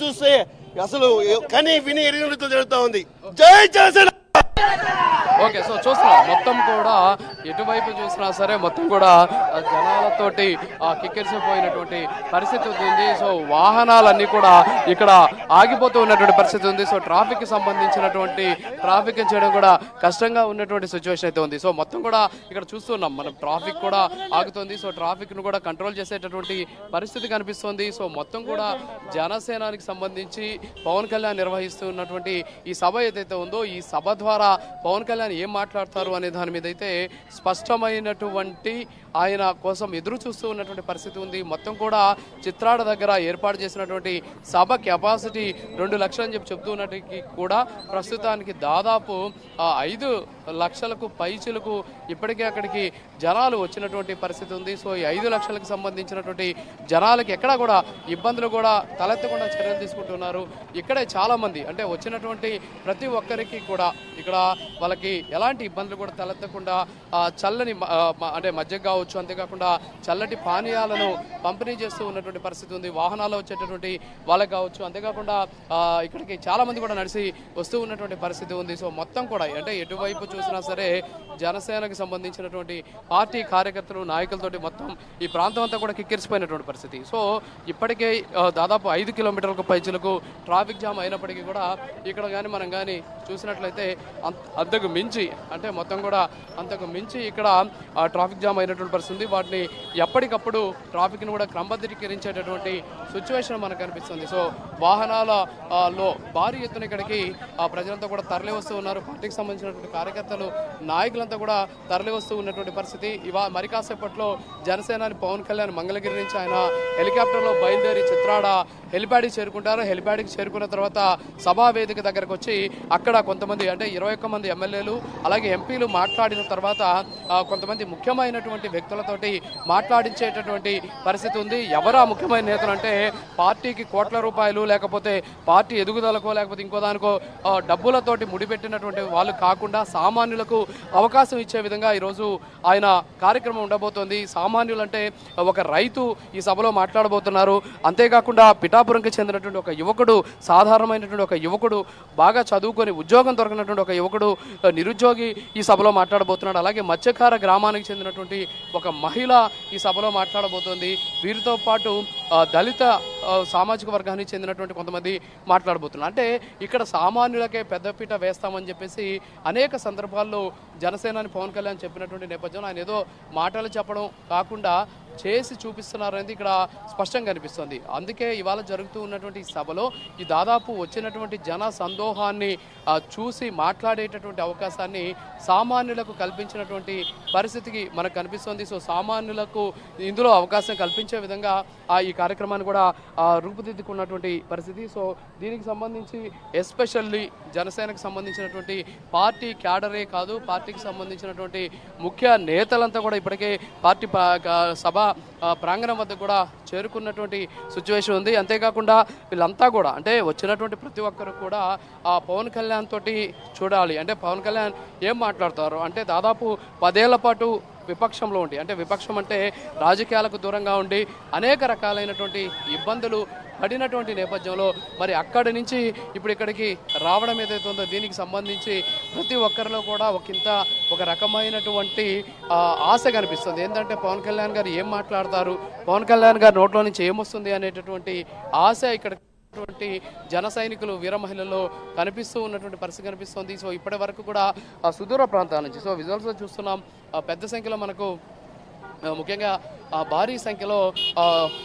చూస్తే అసలు కానీ విని ఎరిగినట్లు జరుగుతూ ఉంది. జై జనసేన! ఓకే సో చూస్తున్నాం మొత్తం కూడా ఎటువైపు చూసినా సరే మొత్తం కూడా జనాలతోటి కిక్కిరిసిపోయినటువంటి పరిస్థితి ఉంది. సో వాహనాలన్నీ కూడా ఇక్కడ ఆగిపోతూ ఉన్నటువంటి పరిస్థితి ఉంది. సో ట్రాఫిక్ సంబంధించినటువంటి ట్రాఫిక్ చేయడం కూడా కష్టంగా ఉన్నటువంటి సిచ్యువేషన్ అయితే ఉంది. సో మొత్తం కూడా ఇక్కడ చూస్తున్నాం మనం ట్రాఫిక్ కూడా ఆగుతుంది. సో ట్రాఫిక్ను కూడా కంట్రోల్ చేసేటటువంటి పరిస్థితి కనిపిస్తుంది. సో మొత్తం కూడా జనసేనానికి సంబంధించి పవన్ కళ్యాణ్ నిర్వహిస్తున్నటువంటి ఈ సభ ఏదైతే ఉందో ఈ సభ ద్వారా పవన్ కళ్యాణ్ ఏం మాట్లాడతారు అనే దాని మీద అయితే స్పష్టమైనటువంటి ఆయన కోసం ఎదురు చూస్తూ ఉన్నటువంటి పరిస్థితి ఉంది. మొత్తం కూడా చిత్రాడ దగ్గర ఏర్పాటు చేసినటువంటి సభ కెపాసిటీ రెండు లక్షలు అని చెప్పి చెప్తూ ఉన్నటికి కూడా ప్రస్తుతానికి దాదాపు ఐదు లక్షలకు పైచులకు ఇప్పటికే అక్కడికి జనాలు వచ్చినటువంటి పరిస్థితి ఉంది. సో ఈ ఐదు లక్షలకు సంబంధించినటువంటి జనాలకి ఎక్కడా కూడా ఇబ్బందులు కూడా తలెత్తకుండా చర్యలు తీసుకుంటున్నారు. ఇక్కడే చాలామంది అంటే వచ్చినటువంటి ప్రతి ఒక్కరికి కూడా ఇక్కడ వాళ్ళకి ఎలాంటి ఇబ్బందులు కూడా తలెత్తకుండా చల్లని అంటే మధ్య కావచ్చు అంతేకాకుండా చల్లటి పానీయాలను పంపిణీ చేస్తూ ఉన్నటువంటి పరిస్థితి ఉంది. వాహనాల్లో వచ్చేటటువంటి వాళ్ళకి కావచ్చు. అంతేకాకుండా ఇక్కడికి చాలా మంది కూడా నడిచి వస్తూ ఉన్నటువంటి పరిస్థితి ఉంది. సో మొత్తం కూడా అంటే ఎటువైపు చూసినా సరే జనసేనకు సంబంధించినటువంటి పార్టీ కార్యకర్తలు నాయకులతోటి మొత్తం ఈ ప్రాంతం అంతా కూడా కిక్కిరిసిపోయినటువంటి పరిస్థితి. సో ఇప్పటికే దాదాపు ఐదు కిలోమీటర్లకు పైచులకు ట్రాఫిక్ జామ్ అయినప్పటికీ కూడా ఇక్కడ కానీ మనం కానీ చూసినట్లయితే అంతకు మించి అంటే మొత్తం కూడా అంతకు మించి ఇక్కడ ఆ, ట్రాఫిక్ జామ్ అయినటువంటి పరిస్థితి వాటిని ఎప్పటికప్పుడు ట్రాఫిక్ను కూడా క్రమబద్ధీకరించేటటువంటి సిచ్యువేషన్ మనకు కనిపిస్తుంది. సో వాహనాల లో భారీ ఎత్తున ఇక్కడికి ఆ, ప్రజలంతా కూడా తరలి వస్తూ ఉన్నారు. పార్టీకి సంబంధించినటువంటి కార్యకర్తలు నాయకులంతా కూడా తరలి వస్తూ ఉన్నటువంటి పరిస్థితి. ఇవా మరి కాసేపట్లో జనసేనాని పవన్ కళ్యాణ్ మంగళగిరి నుంచి ఆయన హెలికాప్టర్లో బయలుదేరి చిత్రాడ హెలిప్యాడ్కి చేరుకుంటారు. హెలిప్యాడ్కి చేరుకున్న తర్వాత సభా వేదిక దగ్గరకు వచ్చి అక్కడ కొంతమంది అంటే ఇరవై ఒక్క మంది ఎమ్మెల్యేలు అలాగే ఎంపీలు మాట్లాడిన తర్వాత కొంతమంది ముఖ్యమైనటువంటి వ్యక్తులతోటి మాట్లాడించేటటువంటి పరిస్థితి ఉంది. ఎవరా ముఖ్యమైన నేతలు అంటే పార్టీకి కోట్ల రూపాయలు లేకపోతే పార్టీ ఎదుగుదలకో లేకపోతే ఇంకో దానికో డబ్బులతోటి ముడిపెట్టినటువంటి వాళ్ళు కాకుండా సామాన్యులకు అవకాశం ఇచ్చే విధంగా ఈరోజు ఆయన కార్యక్రమం ఉండబోతోంది. సామాన్యులు అంటే ఒక రైతు ఈ సభలో మాట్లాడబోతున్నారు. అంతేకాకుండా పిఠాపురంకి చెందినటువంటి ఒక యువకుడు సాధారణమైనటువంటి ఒక యువకుడు బాగా చదువుకొని ఉద్యోగం దొరకనటువంటి ఒక యువకుడు నిరుద్యోగి ఈ సభలో మాట్లాడబోతున్నాడు. అలాగే మత్స్యకార గ్రామానికి చెందినటువంటి ఒక మహిళ ఈ సభలో మాట్లాడబోతోంది. వీరితో పాటు దళిత సామాజిక వర్గానికి చెందినటువంటి కొంతమంది మాట్లాడబోతున్నారు. అంటే ఇక్కడ సామాన్యులకే పెద్దపీట వేస్తామని చెప్పేసి అనేక సందర్భాల్లో జనసేనాని పవన్ కళ్యాణ్ చెప్పినటువంటి నేపథ్యంలో ఆయన ఏదో మాటలు చెప్పడం కాకుండా చేసి చూపిస్తున్నారనేది ఇక్కడ స్పష్టంగా కనిపిస్తుంది అందుకే ఇవాళ జరుగుతూ ఉన్నటువంటి సభలో ఈ దాదాపు వచ్చినటువంటి జన సందోహాన్ని చూసి మాట్లాడేటటువంటి అవకాశాన్ని సామాన్యులకు కల్పించినటువంటి పరిస్థితికి మనకు కనిపిస్తుంది. సో సామాన్యులకు ఇందులో అవకాశం కల్పించే విధంగా ఆ ఈ కార్యక్రమాన్ని కూడా రూపుదిద్దుకున్నటువంటి పరిస్థితి. సో దీనికి సంబంధించి ఎస్పెషల్లీ జనసేనకు సంబంధించినటువంటి పార్టీ క్యాడరే కాదు పార్టీకి సంబంధించినటువంటి ముఖ్య నేతలంతా కూడా ఇప్పటికే పార్టీ సభ ప్రాంగణం వద్ద కూడా చేరుకున్నటువంటి సిచ్యువేషన్ ఉంది. అంతేకాకుండా వీళ్ళంతా కూడా అంటే వచ్చినటువంటి ప్రతి ఒక్కరు కూడా ఆ పవన్ కళ్యాణ్ తోటి చూడాలి. అంటే పవన్ కళ్యాణ్ ఏం మాట్లాడతారు? అంటే దాదాపు పదేళ్ళ పాటు విపక్షంలో ఉండి అంటే విపక్షం అంటే రాజకీయాలకు దూరంగా ఉండి అనేక రకాలైనటువంటి ఇబ్బందులు పడినటువంటి నేపథ్యంలో మరి అక్కడి నుంచి ఇప్పుడు ఇక్కడికి రావడం ఏదైతే ఉందో దీనికి సంబంధించి ప్రతి ఒక్కరిలో కూడా ఒకంత ఒక రకమైనటువంటి ఆశ కనిపిస్తుంది. ఏంటంటే పవన్ కళ్యాణ్ గారు ఏం మాట్లాడతారు? పవన్ కళ్యాణ్ గారి నోట్లో నుంచి ఏమొస్తుంది అనేటటువంటి ఆశ ఇక్కడ ఉన్నటువంటి జన సైనికులు వీర మహిళల్లో కనిపిస్తూ ఉన్నటువంటి పరిస్థితి కనిపిస్తుంది. సో ఇప్పటి వరకు కూడా సుదూర ప్రాంతాల నుంచి సో విజువల్స్ చూస్తున్నాం పెద్ద సంఖ్యలో మనకు ముఖ్యంగా ఆ, భారీ సంఖ్యలో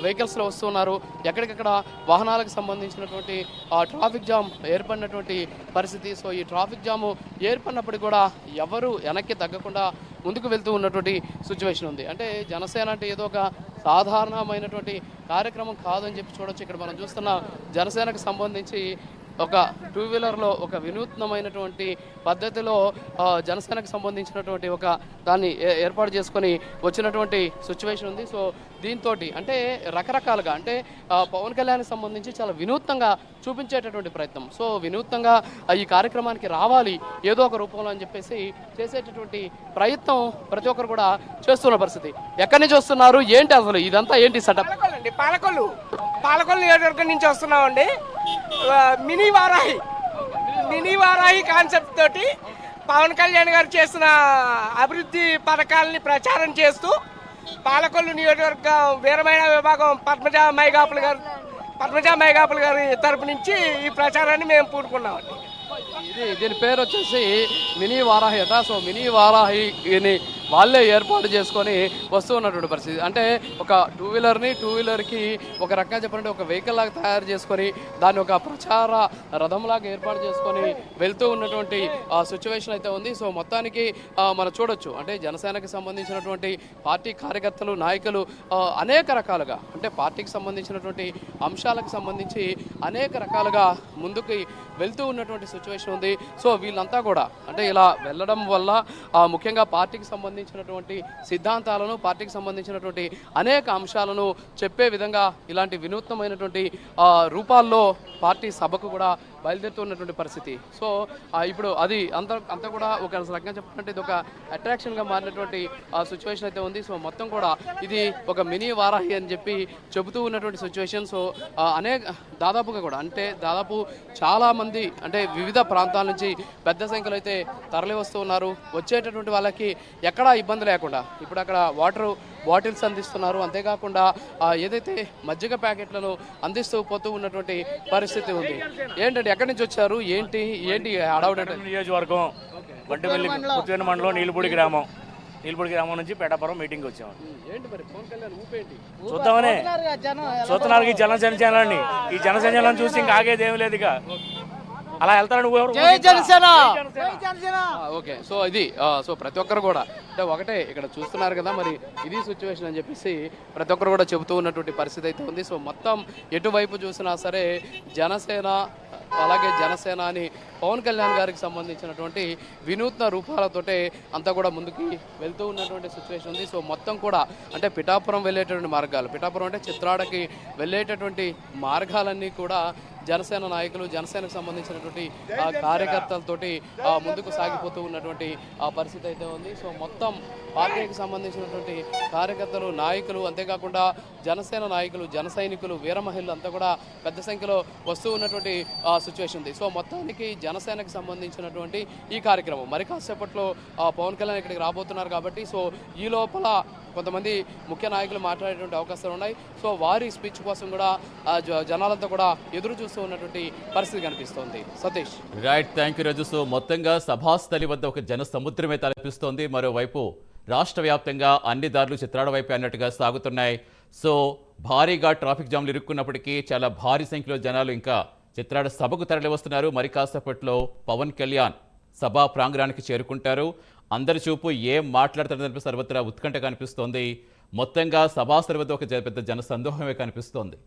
వెహికల్స్లో వస్తున్నారు. ఎక్కడికక్కడ వాహనాలకు సంబంధించినటువంటి ఆ, ట్రాఫిక్ జామ్ ఏర్పడినటువంటి పరిస్థితి. సో ఈ ట్రాఫిక్ జాము ఏర్పడినప్పటికీ కూడా ఎవరు వెనక్కి తగ్గకుండా ముందుకు వెళ్తూ ఉన్నటువంటి సిచ్యువేషన్ ఉంది. అంటే జనసేన అంటే ఏదో ఒక సాధారణమైనటువంటి కార్యక్రమం కాదని చెప్పి చూడొచ్చు. ఇక్కడ మనం చూస్తున్న జనసేనకు సంబంధించి ఒక టూ వీలర్లో ఒక వినూత్నమైనటువంటి పద్ధతిలో జనసేనకు సంబంధించినటువంటి ఒక దాన్ని ఏ- ఏర్పాటు చేసుకొని వచ్చినటువంటి సిచ్యువేషన్ ఉంది. సో దీంతో అంటే రకరకాలుగా అంటే పవన్ కళ్యాణ్కి సంబంధించి చాలా వినూత్నంగా చూపించేటటువంటి ప్రయత్నం. సో వినూత్నంగా ఈ కార్యక్రమానికి రావాలి ఏదో ఒక రూపంలో అని చెప్పేసి చేసేటటువంటి ప్రయత్నం ప్రతి ఒక్కరు కూడా చేస్తున్న పరిస్థితి. ఎక్కడి నుంచి వస్తున్నారు? ఏంటి అసలు? ఇదంతా ఏంటి సెటప్ పాలకొల్లు. పాలకొల్లు నియోజకవర్గం నుంచి వస్తున్నామండి. Mini Varahi. Mini Varahi concept తోటి పవన్ కళ్యాణ్ గారు చేసిన అభివృద్ధి పథకాలని ప్రచారం చేస్తూ పాలకొల్లు నియోజకవర్గం వీరమైన విభాగం పద్మజ మైగాపులు గారు పద్మజ మైగాపులు గారి తరపు నుంచి ఈ ప్రచారాన్ని మేము పూనుకున్నామండి ఇది దీని పేరు వచ్చేసి మినీ వారాహి అట. సో మినీ వారాహిని వాళ్ళే ఏర్పాటు చేసుకొని వస్తూ ఉన్నటువంటి పరిస్థితి. అంటే ఒక టూ వీలర్ని టూ వీలర్కి ఒక రకంగా చెప్పాలంటే ఒక వెహికల్ లాగా తయారు చేసుకొని దాన్ని ఒక ప్రచార రథంలాగా ఏర్పాటు చేసుకొని వెళ్తూ ఉన్నటువంటి సిచ్యువేషన్ అయితే ఉంది. సో మొత్తానికి మనం చూడొచ్చు. అంటే జనసేనకి సంబంధించినటువంటి పార్టీ కార్యకర్తలు నాయకులు అనేక రకాలుగా అంటే పార్టీకి సంబంధించినటువంటి అంశాలకు సంబంధించి అనేక రకాలుగా ముందుకు వెళ్తూ ఉన్నటువంటి సిచ్యువేషన్ ఉంది. సో వీళ్ళంతా కూడా అంటే ఇలా వెళ్ళడం వల్ల ముఖ్యంగా పార్టీకి సంబంధించినటువంటి సిద్ధాంతాలను పార్టీకి సంబంధించినటువంటి అనేక అంశాలను చెప్పే విధంగా ఇలాంటి వినూత్నమైనటువంటి రూపాల్లో పార్టీ సభకు కూడా బయలుదేరుతున్నటువంటి పరిస్థితి. సో ఇప్పుడు అది అంత అంతా కూడా ఒక రకంగా చెప్పాలంటే ఇది ఒక అట్రాక్షన్గా మారినటువంటి సిచ్యువేషన్ అయితే ఉంది. సో మొత్తం కూడా ఇది ఒక మినీ వారాహి అని చెప్పి చెబుతూ ఉన్నటువంటి సిచ్యువేషన్ సో అనేక దాదాపుగా కూడా అంటే దాదాపు చాలామంది అంటే వివిధ ప్రాంతాల నుంచి పెద్ద సంఖ్యలో అయితే తరలి వస్తూ ఉన్నారు. వచ్చేటటువంటి వాళ్ళకి ఎక్కడా ఇబ్బంది లేకుండా ఇప్పుడు అక్కడ వాటర్ బాటిల్స్ అందిస్తున్నారు. అంతేకాకుండా ఏదైతే మజ్జిగ ప్యాకెట్లను అందిస్తూ పోతూ ఉన్నటువంటి పరిస్థితి ఉంది. ఏంటంటే ఎక్కడి నుంచి వచ్చారు? ఏంటి ఏంటి హడావుడి అంటే? నియోజకవర్గం బంటిపల్లి పుత్తూరు మండలం నీలపూడి గ్రామం. నీలపూడి గ్రామం నుంచి పేటాపురం మీటింగ్ వచ్చాము చూద్దామని. చూస్తున్నారు ఈ జన సంచలనాన్ని ఈ జన సంచలనం చూసి ఇంకా ఆగేది ఏమి లేదు ఇక. అలా వెళ్తారు నువ్వు ఎవరు? ఓకే. సో ఇది సో ప్రతి ఒక్కరు కూడా అంటే ఒకటే ఇక్కడ చూస్తున్నారు కదా మరి ఇది సిచ్యువేషన్ అని చెప్పేసి ప్రతి ఒక్కరు కూడా చెబుతూ ఉన్నటువంటి పరిస్థితి అయితే ఉంది. సో మొత్తం ఎటువైపు చూసినా సరే జనసేన అలాగే జనసేన అని పవన్ కళ్యాణ్ గారికి సంబంధించినటువంటి వినూత్న రూపాలతోటే అంతా కూడా ముందుకి వెళ్తూ ఉన్నటువంటి సిచ్యువేషన్ ఉంది. సో మొత్తం కూడా అంటే పిఠాపురం వెళ్ళేటటువంటి మార్గాలు పిఠాపురం అంటే చిత్రాడకి వెళ్ళేటటువంటి మార్గాలన్నీ కూడా జనసేన నాయకులు జనసేనకు సంబంధించినటువంటి ఆ కార్యకర్తలతోటి ఆ ముందుకు సాగిపోతూ ఉన్నటువంటి ఆ పరిస్థితి అయితే ఉంది. సో మొత్తం పార్టీకి సంబంధించినటువంటి కార్యకర్తలు నాయకులు అంతేకాకుండా జనసేన నాయకులు జన సైనికులు వీర మహిళలు అంతా కూడా పెద్ద సంఖ్యలో వస్తూ ఉన్నటువంటి సిచ్యువేషన్ ఉంది. సో మొత్తానికి జనసేనకు సంబంధించినటువంటి ఈ కార్యక్రమం. మరి కాసేపట్లో ఆ పవన్ కళ్యాణ్ ఇక్కడికి రాబోతున్నారు కాబట్టి సో ఈ లోపల కొంతమంది ముఖ్య నాయకులు మాట్లాడేటువంటి అవకాశాలు ఉన్నాయి. సో వారి స్పీచ్ కోసం కూడా జ- జనాలంతా కూడా ఎదురు చూస్తూ ఉన్నటువంటి పరిస్థితి కనిపిస్తోంది. Satish. Right thank you Raju so మొత్తంగా సభాస్థలి వద్ద ఒక జన సముద్రమే తలపిస్తోంది. మరోవైపు రాష్ట్ర వ్యాప్తంగా అన్ని దారులు చిత్రాడ వైపు అన్నట్టుగా సాగుతున్నాయి. సో భారీగా ట్రాఫిక్ జామ్లు ఇరుక్కున్నప్పటికీ చాలా భారీ సంఖ్యలో జనాలు ఇంకా చిత్రాడ సభకు తరలివస్తున్నారు. మరి కాసేపట్లో పవన్ కళ్యాణ్ సభా ప్రాంగణానికి చేరుకుంటారు. అందరి చూపు ఏం మాట్లాడతారని సర్వత్రా ఉత్కంఠ కనిపిస్తోంది. మొత్తంగా సభా సర్వత ఒక పెద్ద జన సందోహమే కనిపిస్తోంది.